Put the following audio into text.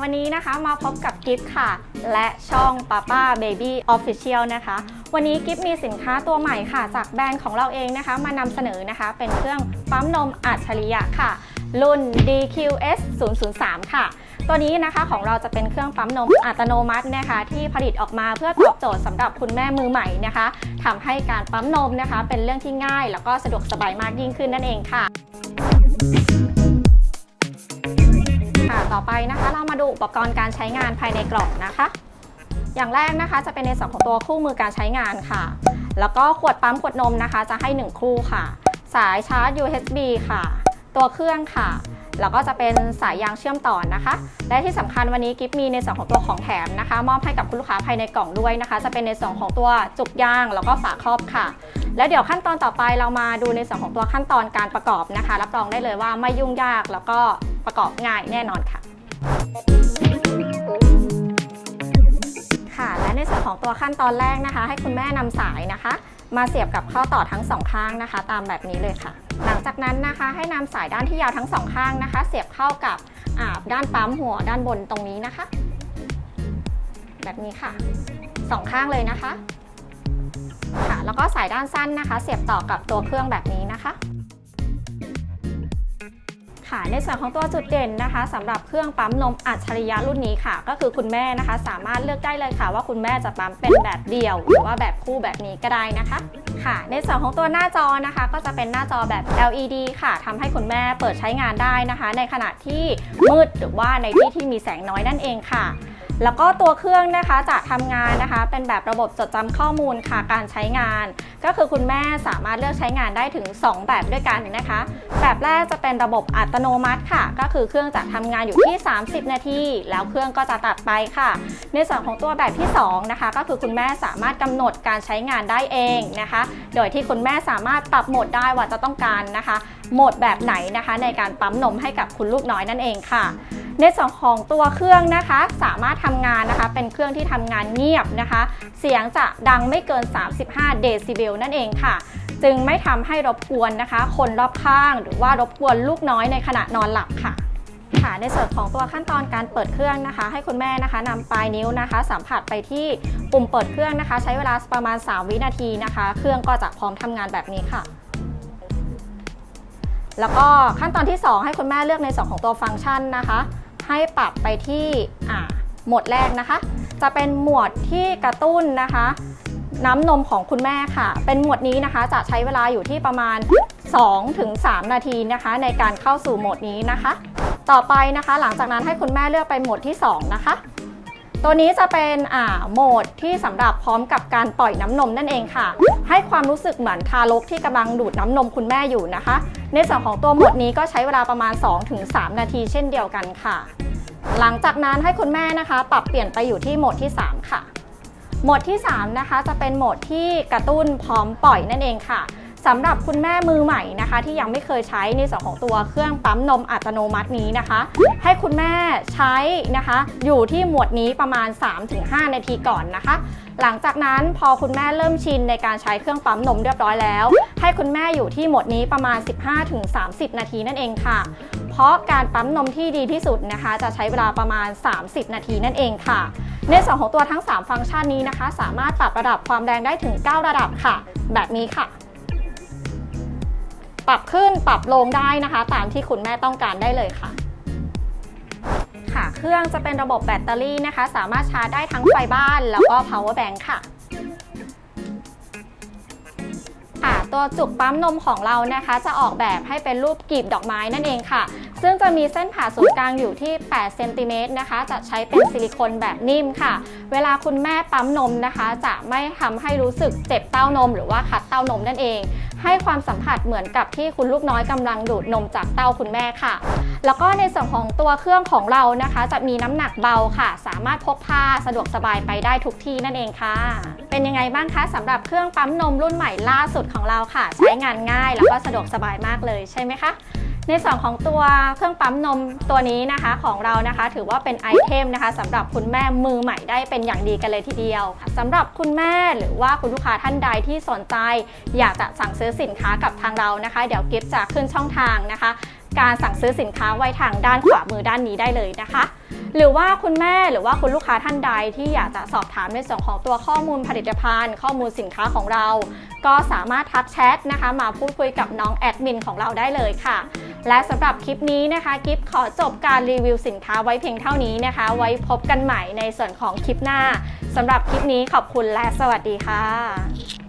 วันนี้นะคะมาพบกับกิฟต์ค่ะ และช่อง Papa Baby Official นะคะ วันนี้กิฟต์มีสินค้าตัวใหม่ค่ะ จากแบรนด์ของเราเองนะคะ มานำเสนอนะคะ เป็นเครื่องปั๊มนมอัจฉริยะค่ะ รุ่น DQS 003ค่ะ ตัวนี้นะคะของเราจะเป็นเครื่องปั๊มนมอัตโนมัตินะคะ ที่ผลิตออกมาเพื่อตอบโจทย์สำหรับคุณแม่มือใหม่นะคะทำให้การปั๊มนมนะคะ เป็นเรื่องที่ง่าย แล้วก็สะดวกสบายมากยิ่งขึ้นนั่นเองค่ะ ต่อไปนะคะ เรามาดูอุปกรณ์การใช้งานภายในกล่องนะคะ อย่างแรกนะคะจะเป็นในส่วนของตัวคู่มือการใช้งานค่ะ แล้วก็ขวดปั๊มขวดนมนะคะ จะให้ 1 คู่ค่ะ สายชาร์จ USB ค่ะ ตัวเครื่องค่ะ แล้วก็จะเป็นสายยางเชื่อมต่อนะคะ และที่สำคัญวันนี้กิฟมีในส่วนของตัวของแถมนะคะ มอบให้กับคุณลูกค้าภายในกล่องด้วยนะคะ จะเป็นในส่วนของตัวจุกยางแล้วก็ฝาครอบค่ะ แล้วเดี๋ยวขั้นตอนต่อไปเรามาดูในส่วนของตัวขั้นตอนการประกอบนะคะ รับรองได้เลยว่าไม่ยุ่งยากแล้วก็ประกอบง่ายแน่นอนค่ะค่ะ และในส่วนของตัวขั้นตอนแรกนะคะ ให้คุณแม่นำสายนะคะ มาเสียบกับข้อต่อทั้งสองข้างนะคะ ตามแบบนี้เลยค่ะ หลังจากนั้นนะคะ ให้นำสายด้านที่ยาวทั้งสองข้างนะคะ เสียบเข้ากับด้านปั๊มหัวด้านบนตรงนี้นะคะ แบบนี้ค่ะสองข้างเลยนะคะ ค่ะ แล้วก็สายด้านสั้นนะคะ เสียบต่อกับตัวเครื่องแบบนี้นะคะค่ะในส่วนของตัวจุดเด่นนะคะสำหรับเครื่องปั๊มนมอัจฉริยะรุ่นนี้ค่ะ ก็คือคุณแม่นะคะ สามารถเลือกได้เลยค่ะ ว่าคุณแม่จะปั๊มเป็นแบบเดี่ยว หรือว่าแบบคู่แบบนี้ก็ได้นะคะ ค่ะ ในส่วนของตัวหน้าจอนะคะ ก็จะเป็นหน้าจอแบบ LED ค่ะทำให้คุณแม่เปิดใช้งานได้นะคะ ในขณะที่มืดหรือว่าในที่ที่มีแสงน้อยนั่นเองค่ะ แล้วก็ตัวเครื่องนะคะจะทำงานนะคะ เป็นแบบระบบจดจำข้อมูลค่ะการใช้งาน ก็คือคุณแม่สามารถเลือกใช้งานได้ถึง 2 แบบด้วยกันนะคะ แบบแรกจะเป็นระบบอัตโนมัติค่ะ ก็คือเครื่องจะทำงานอยู่ที่ 30 นาทีแล้วเครื่องก็จะตัดไปค่ะ ในส่วนของตัวแบบที่2นะคะก็คือคุณแม่สามารถกำหนดการใช้งานได้เองนะคะ โดยที่คุณแม่สามารถปรับโหมดได้ว่าจะต้องการนะคะโหมดแบบไหนนะคะ ในการปั๊มนมให้กับคุณลูกน้อยนั่นเองค่ะในส่วนของตัวเครื่องนะคะ สามารถทำงานนะคะ เป็นเครื่องที่ทำงานเงียบนะคะ เสียงจะดังไม่เกิน 35 เดซิเบลนั่นเองค่ะ จึงไม่ทำให้รบกวนนะคะ คนรอบข้าง หรือว่ารบกวนลูกน้อยในขณะนอนหลับค่ะค่ะในส่วนของตัวขั้นตอนการเปิดเครื่องนะคะ ให้คุณแม่นะคะนำปลายนิ้วนะคะ สัมผัสไปที่ปุ่มเปิดเครื่องนะคะ ใช้เวลาประมาณ 3 วินาทีนะคะ เครื่องก็จะพร้อมทำงานแบบนี้ค่ะ แล้วก็ขั้นตอนที่ 2 ให้คุณแม่เลือกในส่วนของตัวฟังก์ชันนะคะ ให้ปรับไปที่โหมดแรกนะคะ จะเป็นหมวดที่กระตุ้นนะคะ น้ำนมของคุณแม่ค่ะ เป็นหมวดนี้นะคะจะใช้เวลาอยู่ที่ประมาณ 2-3 นาทีนะคะ ในการเข้าสู่โหมดนี้นะคะ ต่อไปนะคะ หลังจากนั้นให้คุณแม่เลือกไปโหมดที่ 2 นะคะ ตัวนี้จะเป็นอ่าโหมดที่สำหรับพร้อมกับการปล่อยน้ำนมนั่นเองค่ะ ให้ความรู้สึกเหมือนทารกที่กำลังดูดน้ำนมคุณแม่อยู่นะคะ ในส่วนของตัวโหมดนี้ก็ใช้เวลาประมาณ 2-3 นาทีเช่นเดียวกันค่ะ หลังจากนั้นให้คุณแม่นะคะ ปรับเปลี่ยนไปอยู่ที่โหมดที่ 3 ค่ะ โหมดที่ 3 นะคะ จะเป็นโหมดที่กระตุ้นพร้อมปล่อยนั่นเองค่ะ สำหรับคุณแม่มือใหม่นะคะ ที่ยังไม่เคยใช้ในส่วนของตัวเครื่องปั๊มนมอัตโนมัตินี้นะคะ ให้คุณแม่ใช้นะคะ อยู่ที่หมวดนี้ประมาณ 3-5 นาทีก่อนนะคะ หลังจากนั้นพอคุณแม่เริ่มชินในการใช้เครื่องปั๊มนมเรียบร้อยแล้ว ให้คุณแม่อยู่ที่โหมดนี้ประมาณ 15-30 นาทีนั่นเองค่ะ เพราะการปั๊มนมที่ดีที่สุดนะคะ จะใช้เวลาประมาณ 30 นาทีนั่นเองค่ะในส่วนของตัวทั้ง 3 ฟังก์ชันนี้นะคะ สามารถปรับระดับความแรงได้ถึง 9 ระดับค่ะ แบบนี้ค่ะ ปรับขึ้นปรับลงได้นะคะ ตามที่คุณแม่ต้องการได้เลยค่ะค่ะ เครื่องจะเป็นระบบแบตเตอรี่นะคะ สามารถชาร์จได้ทั้งไฟบ้านแล้วก็ power bank ค่ะค่ะ ตัวจุกปั๊มนมของเรานะคะ จะออกแบบให้เป็นรูปกลีบดอกไม้นั่นเองค่ะ ซึ่งจะมีเส้นผ่าศูนย์กลางอยู่ที่ 8 เซนติเมตรนะคะ จะใช้เป็นซิลิโคนแบบนิ่มค่ะ เวลาคุณแม่ปั๊มนมนะคะ จะไม่ทำให้รู้สึกเจ็บเต้านม หรือว่าคัดเต้านมนั่นเอง ให้ความสัมผัสเหมือนกับที่คุณลูกน้อยกำลังดูดนมจากเต้าคุณแม่ค่ะ แล้วก็ในส่วนของตัวเครื่องของเรานะคะ จะมีน้ำหนักเบาค่ะ สามารถพกพาสะดวกสบายไปได้ทุกที่นั่นเองค่ะ เป็นยังไงบ้างคะสำหรับเครื่องปั๊มนมรุ่นใหม่ล่าสุดของเราค่ะ ใช้งานง่ายแล้วก็สะดวกสบายมากเลยใช่ไหมคะ ในส่วนของตัวเครื่องปั๊มนมตัวนี้นะคะของเรานะคะ ถือว่าเป็นไอเทมนะคะสำหรับคุณแม่มือใหม่ได้เป็นอย่างดีกันเลยทีเดียวสำหรับคุณแม่หรือว่าคุณลูกค้าท่านใดที่สนใจ อยากจะสั่งซื้อสินค้ากับทางเรานะคะ เดี๋ยวกิฟต์จะขึ้นช่องทางนะคะ การสั่งซื้อสินค้าไว้ทางด้านขวามือด้านนี้ได้เลยนะคะ หรือว่าคุณแม่หรือว่าคุณลูกค้าท่านใดที่อยากจะสอบถามในส่วนของตัวข้อมูลผลิตภัณฑ์ ข้อมูลสินค้าของเรา ก็สามารถทักแชทนะคะ มาพูดคุยกับน้องแอดมินของเราได้เลยค่ะ และสำหรับคลิปนี้นะคะกิฟขอจบการรีวิวสินค้าไว้เพียงเท่านี้นะคะ ไว้พบกันใหม่ในส่วนของคลิปหน้าสำหรับคลิปนี้ขอบคุณและสวัสดีค่ะ